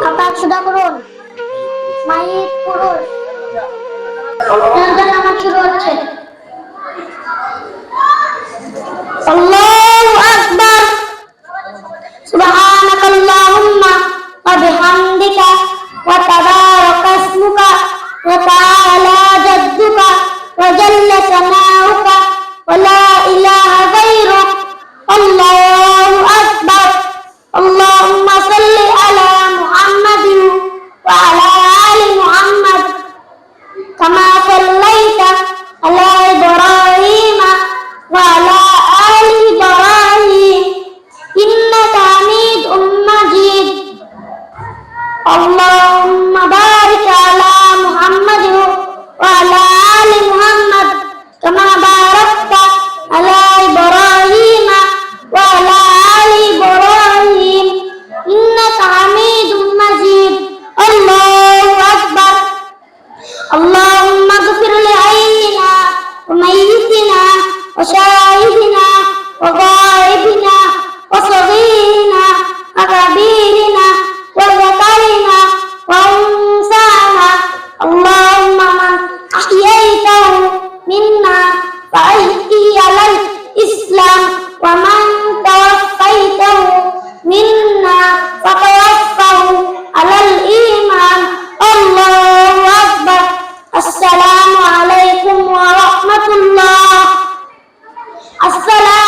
kapal sudah turun. Mayit turun dan amat turun Allahu Akbar. Subhanakallahumma wa bihamdika wa tabarakasmuka wa ta'ala jadduka wa jalla samauka wa la Allah فألقي عليك إسلام ومن توفيته منا فتوفه على الإيمان الله أكبر السلام عليكم ورحمة الله السلام